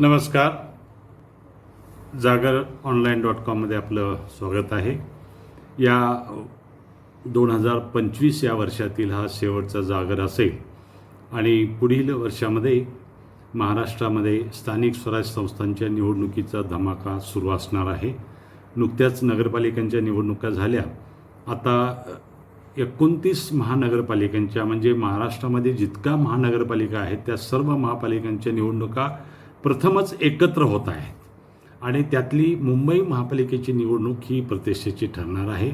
नमस्कार. जागर online dot कॉममध्ये आपलं स्वागत आहे. या दोन हजार पंचवीस या वर्षातील हा शेवटचा जागर असेल आणि पुढील वर्षामध्ये महाराष्ट्रामध्ये स्थानिक स्वराज संस्थांच्या निवडणुकीचा धमाका सुरू असणार आहे. नुकत्याच नगरपालिकांच्या निवडणुका झाल्या. आता एकोणतीस महानगरपालिकांच्या म्हणजे महाराष्ट्रामध्ये जितका महानगरपालिका आहेत त्या सर्व महापालिकांच्या निवडणुका प्रथमच एकत्र होत आहेत. आणि त्यातली मुंबई महापालिकेची निवडणूक ही प्रतिष्ठेची ठरणार आहे.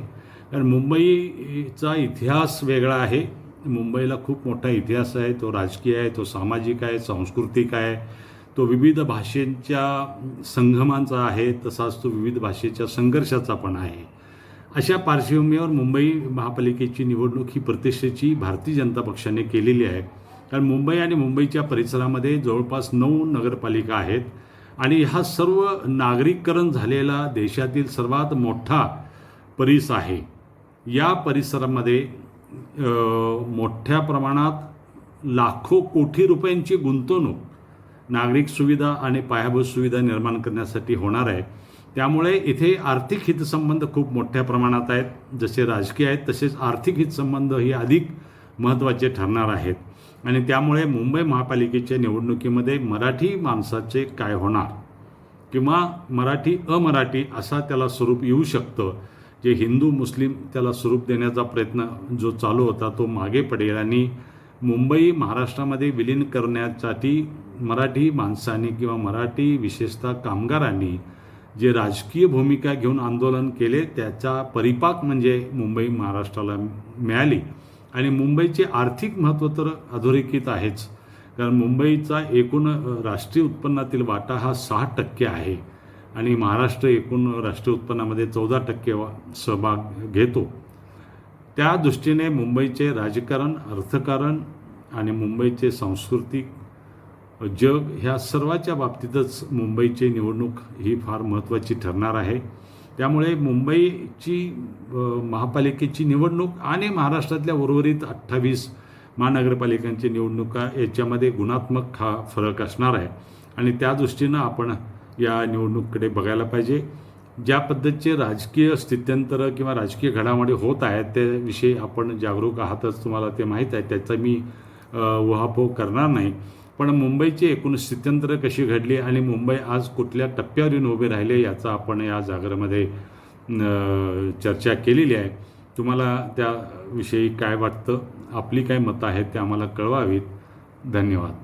कारण मुंबईचा इतिहास वेगळा आहे. मुंबईला खूप मोठा इतिहास आहे. तो राजकीय आहे तो सामाजिक आहे सांस्कृतिक आहे. तो विविध भाषेंच्या संगमांचा आहे. तसाच तो विविध भाषेच्या संघर्षाचा पण आहे. अशा पार्श्वभूमीवर मुंबई महापालिकेची निवडणूक ही प्रतिष्ठेची भारतीय जनता पक्षाने केलेली आहे. कारण मुंबई आणि मुंबईच्या परिसरामध्ये जवळपास नऊ नगरपालिका आहेत. आणि हा सर्व नागरीकरण झालेला देशातील सर्वात मोठा परिस आहे. या परिसरामध्ये मोठ्या प्रमाणात लाखो कोटी रुपयांची गुंतवणूक नागरिक सुविधा आणि पायाभूत सुविधा निर्माण करण्यासाठी होणार आहे. त्यामुळे इथे आर्थिक हितसंबंध खूप मोठ्या प्रमाणात आहेत. जसे राजकीय आहेत तसेच आर्थिक हितसंबंध हे अधिक महत्त्वाचे ठरणार आहेत. आणि त्यामुळे मुंबई महापालिकेच्या निवडणुकीमध्ये मराठी माणसाचे काय होणार? किंवा मराठी अमराठी असा त्याला स्वरूप येऊ शकतं? जे हिंदू मुस्लिम त्याला स्वरूप देण्याचा प्रयत्न जो चालू होता तो मागे पडेल. आणि मुंबई महाराष्ट्रामध्ये विलीन करण्यासाठी मराठी माणसांनी किंवा मराठी विशेषतः कामगारांनी जे राजकीय भूमिका घेऊन आंदोलन केले त्याचा परिपाक म्हणजे मुंबई महाराष्ट्राला मिळाली. आणि मुंबईचे आर्थिक महत्त्व तर अधोरेखित आहेच. कारण मुंबईचा एकूण राष्ट्रीय उत्पन्नातील वाटा हा सहा टक्के आहे. आणि महाराष्ट्र एकूण राष्ट्रीय उत्पन्नामध्ये चौदा टक्के सहभाग घेतो. त्या दृष्टीने मुंबईचे राजकारण अर्थकारण आणि मुंबईचे सांस्कृतिक जग ह्या सर्वाच्या बाबतीतच मुंबईची निवडणूक ही फार महत्त्वाची ठरणार आहे. त्यामुळे मुंबईची महापालिकेची निवडणूक आणि महाराष्ट्रातल्या उर्वरित अठ्ठावीस महानगरपालिकांची निवडणुका याच्यामध्ये गुणात्मक हा फरक असणार आहे. आणि त्या दृष्टीनं आपण या निवडणुकीकडे बघायला पाहिजे. ज्या पद्धतीचे राजकीय स्थित्यंतर किंवा राजकीय घडामोडी होत आहेत त्याविषयी आपण जागरूक आहातच तुम्हाला ते माहीत आहे. त्याचा मी उहापोह करणार नाही. पण मुंबईची एकूण स्थित्यंतरं कशी घडली आणि मुंबई आज कुठल्या टप्प्यावर येऊन उभे राहिले याचा आपण या जागरामध्ये चर्चा केलेली आहे. तुम्हाला त्याविषयी काय वाटतं? आपली काय मतं आहेत ते आम्हाला कळवावीत. धन्यवाद.